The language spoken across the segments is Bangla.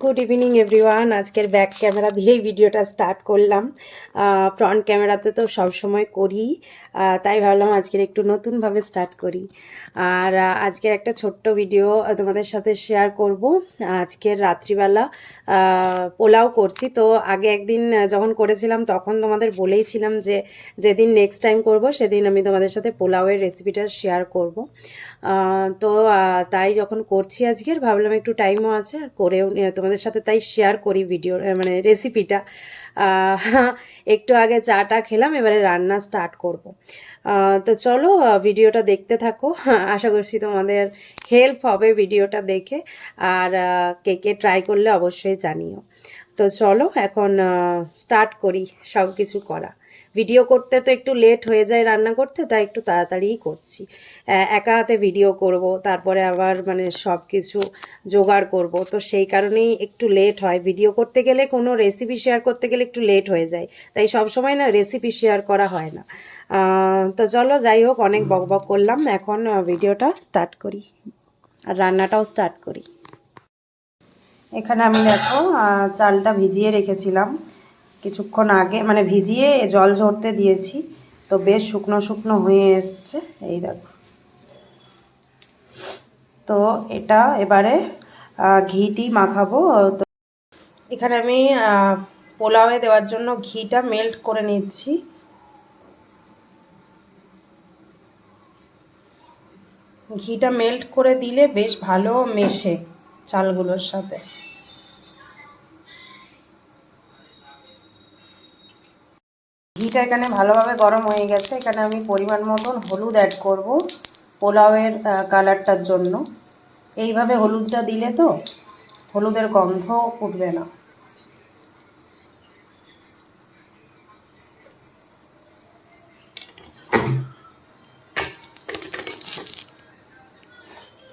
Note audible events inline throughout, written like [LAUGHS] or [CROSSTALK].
গুড ইভিনিং এভরিওয়ান আজকের ব্যাক ক্যামেরা দিয়েই ভিডিওটা স্টার্ট করলাম। ফ্রন্ট ক্যামেরাতে তো সব সময় করি তাই ভাবলাম আজকের একটু নতুনভাবে স্টার্ট করি। আর আজকের একটা ছোট্ট ভিডিও তোমাদের সাথে শেয়ার করব। আজকের রাত্রিবেলা পোলাও করছি। তো আগে একদিন যখন করেছিলাম, তখন তোমাদের বলেইছিলাম যে, যেদিন নেক্সট টাইম করব, সেদিন আমি তোমাদের সাথে পোলাওয়ের রেসিপিটা শেয়ার করব। তো তাই যখন করছি আজকের, ভাবলাম একটু টাইমও আছে, আর করেও তোমাদের সাথে তাই শেয়ার করি ভিডিও মানে রেসিপিটা [LAUGHS] একটু আগে চাটা খেলাম, এবারে রান্না স্টার্ট করব। তো চলো ভিডিওটা দেখতে থাকো। [LAUGHS] আশা করছি তোমাদের হেল্প হবে ভিডিওটা দেখে, আর কে কে ট্রাই করলে অবশ্যই জানিও। তো চলো, এখন স্টার্ট করি সব কিছু করা। ভিডিও করতে তো একটু লেট হয়ে যায় রান্না করতে, তাই একটু তাড়াতাড়িই করছি। একা হাতে ভিডিও করব, তারপরে আবার মানে সব কিছু জোগাড় করব। তো সেই কারণেই একটু লেট হয়। ভিডিও করতে গেলে কোনো রেসিপি শেয়ার করতে গেলে একটু লেট হয়ে যায়। তাই সব সময় না রেসিপি শেয়ার করা হয় না। তো চলো যাই হোক, অনেক বক বক করলাম। এখন ভিডিওটা স্টার্ট করি। আর রান্নাটাও স্টার্ট করি। এখানে আমি দেখো চালটা ভিজিয়ে রেখেছিলাম। কিছুক্ষণ আগে মানে ভিজিয়ে জল ঝরতে দিয়েছি। তো বেশ শুকনো শুকনো হয়ে এসছে। এই দেখো। তো এটা এবারে ঘিটি মাখাবো। তো এখানে আমি পোলাওয়ে দেওয়ার জন্য ঘিটা মেল্ট করে নিচ্ছি। ঘিটা মেল্ট করে দিলে বেশ ভালো মেশে চালগুলোর সাথে। ঘিটা এখানে ভালোভাবে গরম হয়ে গেছে। এখানে আমি পরিমাণ মতন হলুদ অ্যাড করব পোলাওয়ের কালারটার জন্য। এইভাবে হলুদটা দিলে তো হলুদের গন্ধ উঠবে না।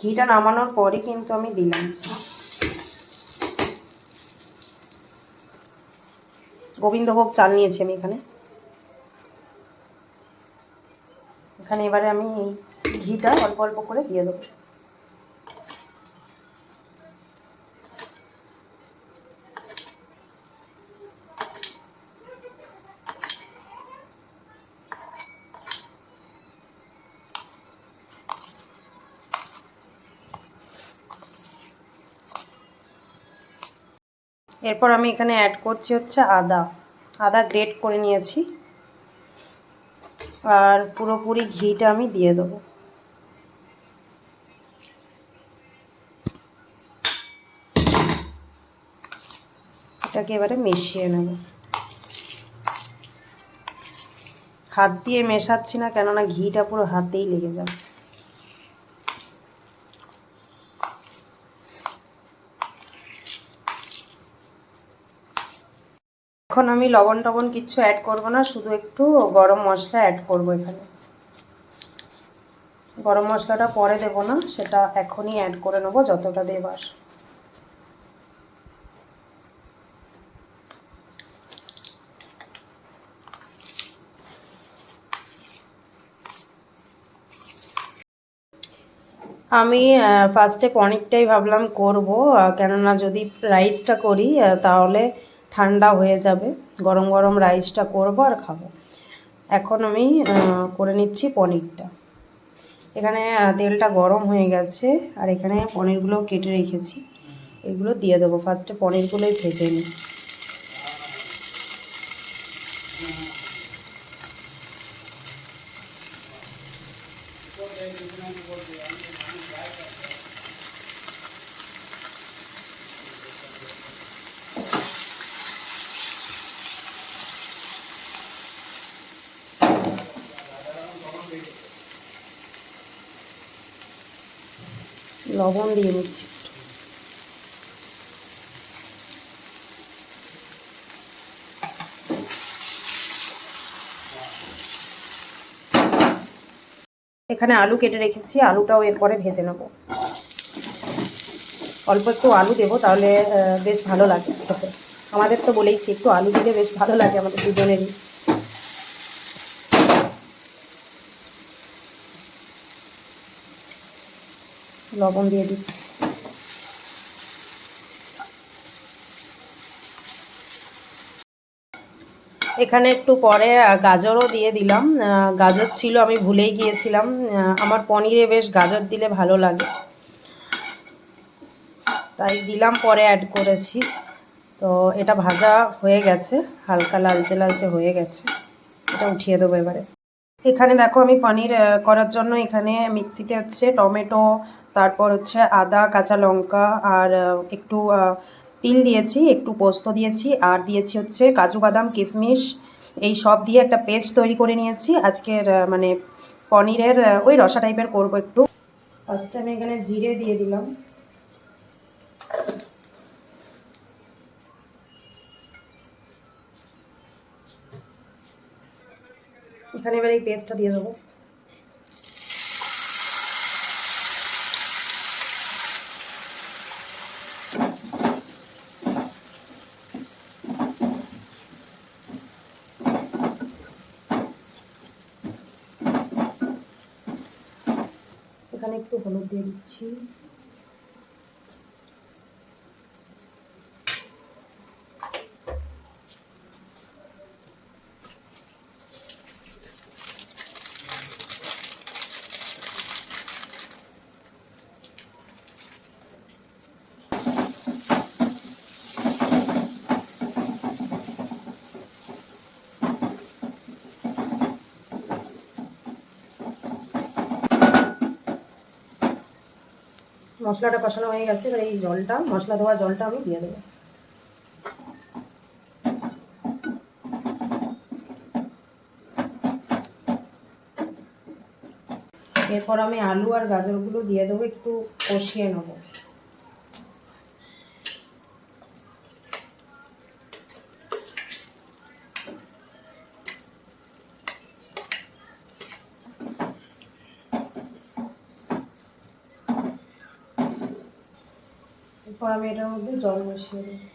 ঘিটা নামানোর পরই কিন্তু আমি দিলাম। গোবিন্দভোগ চাল নিয়েছি আমি এখানে। এখানে এবারে আমি এই ঘিটা অল্প অল্প করে দিয়ে দেবো। এরপর আমি এখানে অ্যাড করছি হচ্ছে আদা। আদা গ্রেট করে নিয়েছি। আর পুরোপুরি ঘিটা আমি দিয়ে দেবো। এটাকে এবারে মিশিয়ে নেব। হাত দিয়ে মেশাচ্ছি না কেননা ঘিটা পুরো হাতেই লেগে যাবে। এখন আমি লবণ টবণ কিচ্ছু অ্যাড করব না, শুধু একটু গরম মশলা অ্যাড করব এখানে। গরম মশলাটা পরে দেব না, সেটা এখনই অ্যাড করে নেব যতটা দেবার। আমি ফার্স্টে পনিরটাই ভাবলাম করব কেননা যদি রাইসটা করি তাহলে ঠান্ডা হয়ে যাবে। গরম গরম রাইসটা করব আর খাব। এখন আমি করে নিচ্ছি পনিরটা। এখানে তেলটা গরম হয়ে গেছে আর এখানে পনিরগুলো কেটে রেখেছি। এগুলো দিয়ে দেবো। ফার্স্টে পনিরগুলোই ভেজে নিই। লবণ দিয়ে নিচ্ছি এখানে আলু কেটে রেখেছি, আলুটাও এরপরে ভেজে নেব। অল্প একটু আলু দেবো, তাহলে বেশ ভালো লাগে আমাদের তো বলেইছি, একটু আলু দিলে বেশ ভালো লাগে আমাদের দুজনেরই। লবণ দিয়ে দিচ্ছি। এখানে একটু পরে গাজরও দিয়ে দিলাম। গাজর ছিল, আমি ভুলেই গিয়েছিলাম। আমার পনিরে বেশ গাজর দিলে ভালো লাগে। তাই দিলাম, পরে অ্যাড করেছি। তো এটা ভাজা হয়ে গেছে, হালকা লালচে লালচে হয়ে গেছে। এটা উঠিয়ে দেবো এবারে। এখানে দেখো আমি পনির করার জন্য এখানে মিক্সিতে হচ্ছে টমেটো, তারপর হচ্ছে আদা, কাঁচা লঙ্কা আর একটু তিল দিয়েছি, একটু পোস্ত দিয়েছি আর দিয়েছি হচ্ছে কাজু বাদাম, কিশমিশ। এই সব দিয়ে একটা পেস্ট তৈরি করে নিয়েছি। আজকের মানে পনিরের ওই রসা টাইপের করব একটু। ফার্স্টে আমি এখানে জিরে দিয়ে দিলাম। এখানে এবার এই পেস্টটা দিয়ে দেবো। এখানে একটু হলুদ দিয়ে দিচ্ছি। মশলাটা কষানো হয়ে গেছে, এবার এই জলটা, মশলা ধোয়া জলটা আমি দিয়ে দেবো। এরপর আমি আলু আর গাজরগুলো দিয়ে দেবো, একটু কষিয়ে নেব। আমি এটার মধ্যে জল বসিয়ে দেবো।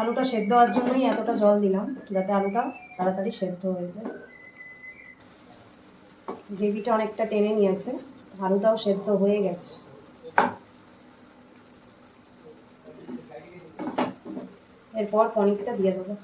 আলুটা সেদ্ধ হওয়ার জন্যই এতটা জল দিলাম, যাতে আলুটা তাড়াতাড়ি সেদ্ধ হয়ে যায়। গ্রেভিটা অনেকটা টেনে নিয়েছে, আলুটাও সেদ্ধ হয়ে গেছে। এরপর পনিরটা দিয়ে দেবো।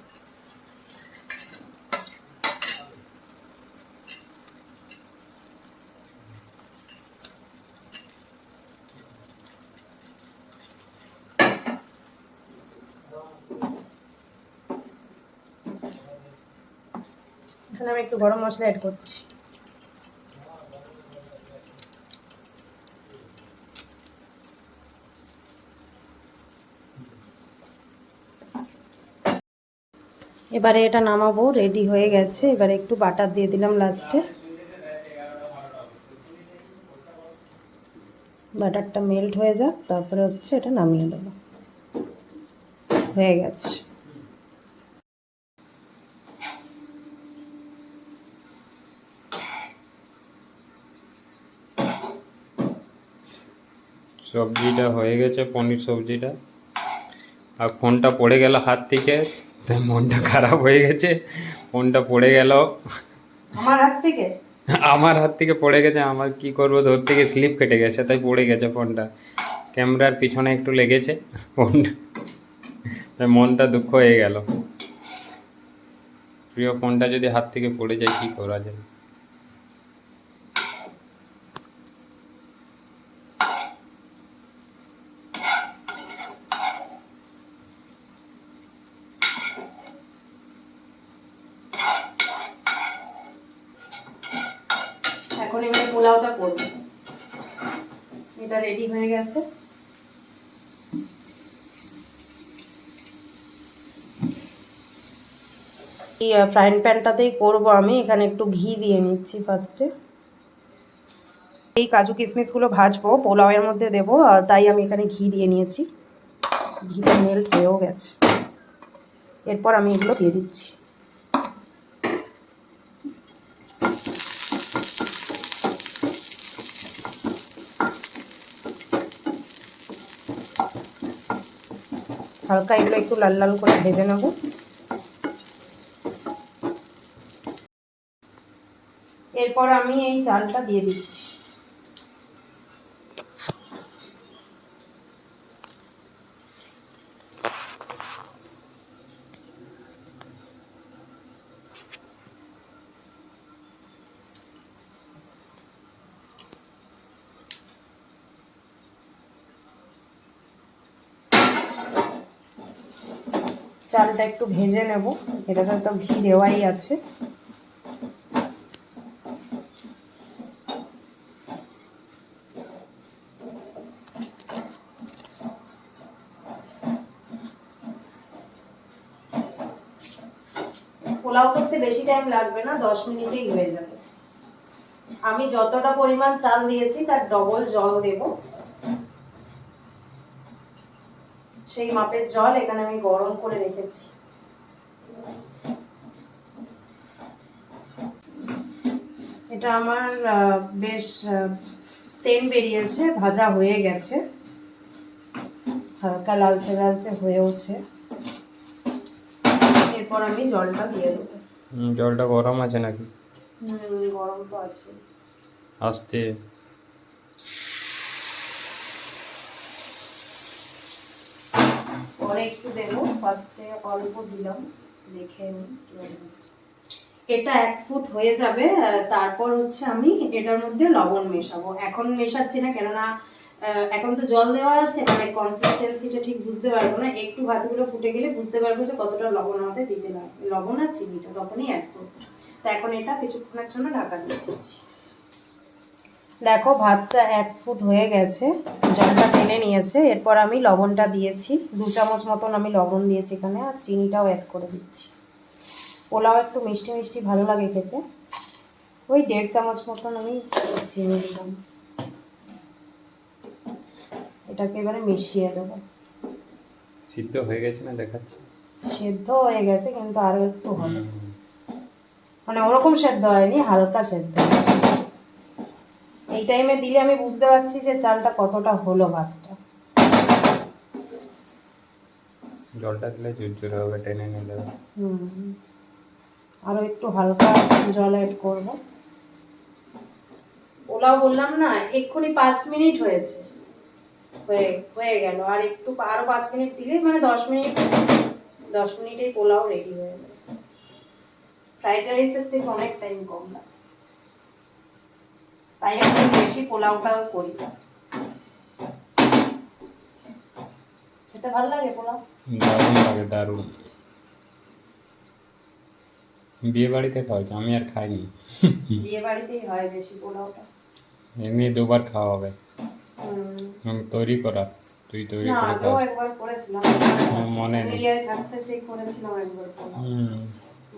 আমি একটু গরম মশলা অ্যাড করছি। এবারে এটা নামাবো রেডি হয়ে গেছে। এবারে একটু বাটার দিয়ে দিলাম লাস্টে বাটারটা মেল্ট হয়ে যাক, তারপরে হচ্ছে এটা নামিয়ে দেবো। হয়ে গেছে। সবজিটা হয়ে গেছে, পনির সবজিটা। আর ফোনটা পড়ে গেল হাত থেকে। তাই মনটা খারাপ হয়ে গেছে ফোনটা পড়ে গেল। আমার হাত থেকে? আমার হাত থেকে পড়ে গেছে আমার কি করব? ধর থেকে স্লিপ কেটে গেছে তাই পড়ে গেছে ফোনটা। ক্যামেরার পিছনে একটু লেগেছে ফোনটা। তাই মনটা দুঃখ হয়ে গেল। প্রিয় ফোনটা যদি হাত থেকে পড়ে যায় কি করা যায় এখন এবারে পোলাওটা করব এটা রেডি হয়ে গেছে এই ফ্রাইং প্যানটাতেই করব আমি। এখানে একটু ঘি দিয়ে নিচ্ছি ফার্স্টে এই কাজু কিশমিশগুলো ভাজবো, পোলাওয়ের মধ্যে দেবো তাই আমি এখানে ঘি দিয়ে নিয়েছি। ঘিটা মেল্ট হয়েও গেছে। এরপর আমি এগুলো দিয়ে দিচ্ছি। হালকা এগুলো একটু লাল লাল করে ভেজে নেব। এরপর আমি এই চালটা দিয়ে দিচ্ছি। চালটা একটু ভেজে নেব। এটাতে তো ঘি দেওয়াই আছে। পোলাও করতে বেশি টাইম লাগবে না, দশ মিনিটেই হয়ে যাবে। আমি যতটা পরিমাণ চাল দিয়েছি, তার ডবল জল দেব। সেই মাপের জল এখানে আমি গরম করে রেখেছি। এটা আমার বেশ সেন্ট বেরিয়েছে, ভাজা হয়ে গেছে। হালকা লালচে লালচে হয়েওছে এরপর আমি জলটা দিয়ে দেবো। হুম, জলটা গরম আছে নাকি? গরম তো আছে। আস্তে। পরে একটু দেবো ফার্স্টে অল্প দিলাম দেখে। এটা এক ফুট হয়ে যাবে তারপর হচ্ছে আমি এটার মধ্যে লবণ মেশাবো। এখন মেশাচ্ছি না কেননা এখন তো জল দেওয়া আছে মানে কনসিস্টেন্সিটা ঠিক বুঝতে পারব না। একটু ভাতগুলো ফুটে গেলে বুঝতে পারব যে কতটা লবণ আমাদের দিতে লাগবে লবণ আর চিনিটা তখনই অ্যাড করব। তো এখন এটা কিছুক্ষণের জন্য ঢাকা দিয়ে দিচ্ছি। দেখো, ভাতটা এক ফুট হয়ে গেছে, জলটা টেনে নিয়েছে। এরপর আমি লবণটা দিয়েছি, দু চামচ মতন আমি লবণ দিয়েছি এখানে, আর চিনিটাও অ্যাড করে দিচ্ছি। পোলাও একটু মিষ্টি মিষ্টি ভালো লাগে খেতে। ওই দেড় চামচ মতন আমি চিনি দিলাম। এটাকে এবারে মিশিয়ে দেবো। সিদ্ধ হয়ে গেছে না দেখাচ্ছে? সেদ্ধ হয়ে গেছে কিন্তু আরও একটু হবে। মানে ওরকম সেদ্ধ হয়নি হালকা সেদ্ধ এই টাইমে দিলে আমি বুঝতে পারছি যে চালটা কতটা হলো ভাতটা। জলটা দিলে ঝুরঝুরে হবে টেনে নিলে। হুম। আরও একটু হালকা জল অ্যাড করব। পোলাও বললাম না এক্ষুনি পাঁচ মিনিট হয়েছে। হয়ে হয়ে গেল। আর একটু আরও পাঁচ মিনিট দিলে মানে দশ মিনিট দশ মিনিটেই পোলাও রেডি হয়ে যাবে ফ্রাইড রাইসের থেকে অনেক টাইম কম লাগে। তাই একটু বেশি পোলাওটাও করি খেতে ভালো লাগে পোলাও? দারুণ লাগে দারুণ। বিয়ে বাড়িতে খাওয়াচ্ছে আমি আর খাইনি। বিয়ে বাড়িতেই হয় বেশি পোলাওটা। এমনি দুবার খাওয়া হবে। আমি তৈরি করা। তুই তৈরি করে খাও একবার করেছিলাম। মনে নেই। মিডিয়ায় থাকতে সেই করেছিলাম একবার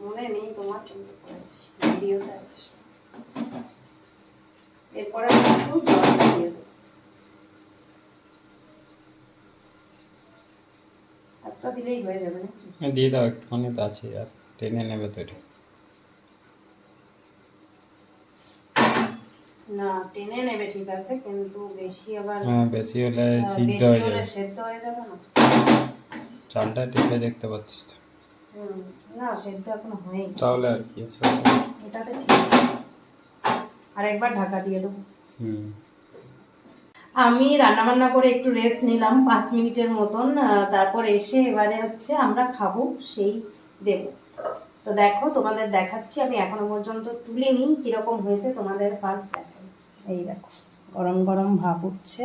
মনে নেই তোমার কিন্তু করেছি। ভিডিওতে আছে। এরপরে একটু জল দিয়ে দেবো। একটা দিলেই হয়ে যাবে নাকি? দিয়ে দাও একটুখানি তো আছে আর। টেনে নেবে তো এটা। না টেনে নেবে ঠিক আছে কিন্তু বেশি আবার হ্যাঁ বেশি হলে সিদ্ধ হয়ে যাবে। সেদ্ধ হয়ে যাবে না? চালটা টিপে দেখতে পাচ্ছিস তো। না সেদ্ধ এখনও হয়নি। তাহলে আর কি আছে? এটাতে ঠিক আর একবার ঢাকা দিয়ে দেবো। হুম। আমি রান্নাবান্না করে একটু রেস্ট নিলাম পাঁচ মিনিটের মতন তারপর এসে এবারে হচ্ছে আমরা খাব সেই দেব। তো দেখো তোমাদের দেখাচ্ছি আমি এখনও পর্যন্ত তুলিনি কীরকম হয়েছে তোমাদের ফার্স্ট দেখো এই দেখো, গরম গরম ভাব উঠছে।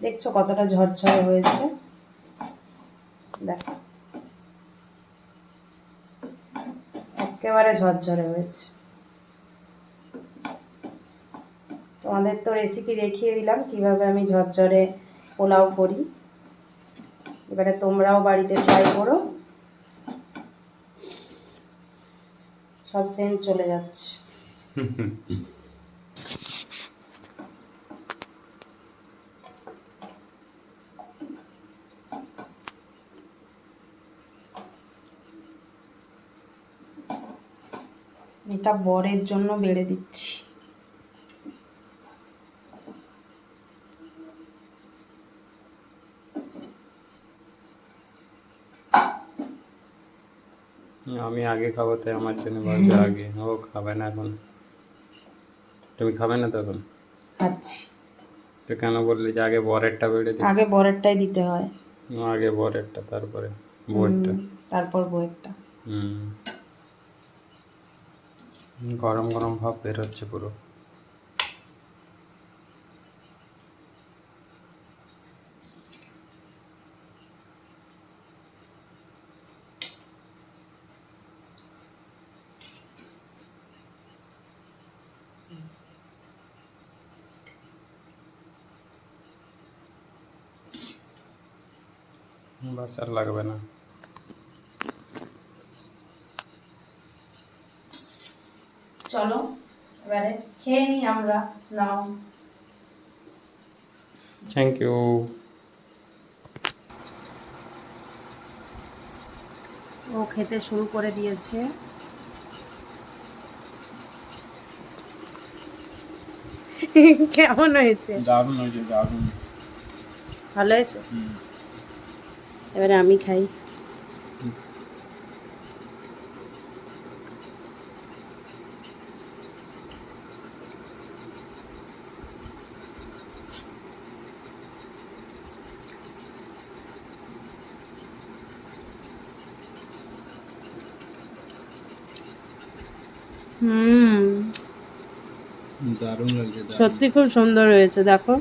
দেখছ কতটা ঝরঝরে হয়েছে? দেখো। একেবারে ঝরঝরে হয়েছে। তোমাদের তো রেসিপি দেখিয়ে দিলাম, কীভাবে আমি ঝরঝরে পোলাও করি। এবারে তোমরাও বাড়িতে ট্রাই করো। সব সেন্ট চলে যাচ্ছে। এটা বরের জন্য বেড়ে দিচ্ছি। আমি আগে খাব তাই আমার জন্য ভাবছে [LAUGHS] আগে। ও খাবে না এখন। তুমি খাবে না তখন? খাচ্ছি। তো কেন বললি যে আগে বরেরটা বেড়ে দিই? আগে বরেরটাই দিতে হয়। আগে বরেরটা তারপরে বইয়েরটা। হুম, তারপর বইয়েরটা। হুম। গরম গরম ভাব বের হচ্ছে পুরো। বাস আর লাগবে না। চলো এবারে খেয়ে নিই আমরা নাও। থ্যাংক ইউ ও খেতে শুরু করে দিয়েছে। কেমন হয়েছে? দারুণ হয়েছে দারুণ। ভালো হয়েছে? এবারে আমি খাই। হুম। দারুণ লাগছে সত্যি খুব সুন্দর হয়েছে দেখো।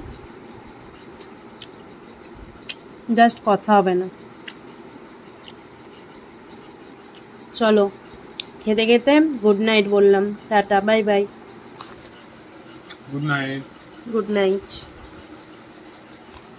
জাস্ট কথা হবে না। চলো খেতে খেতে গুড নাইট বললাম। Tata bye bye. Good night. Good night.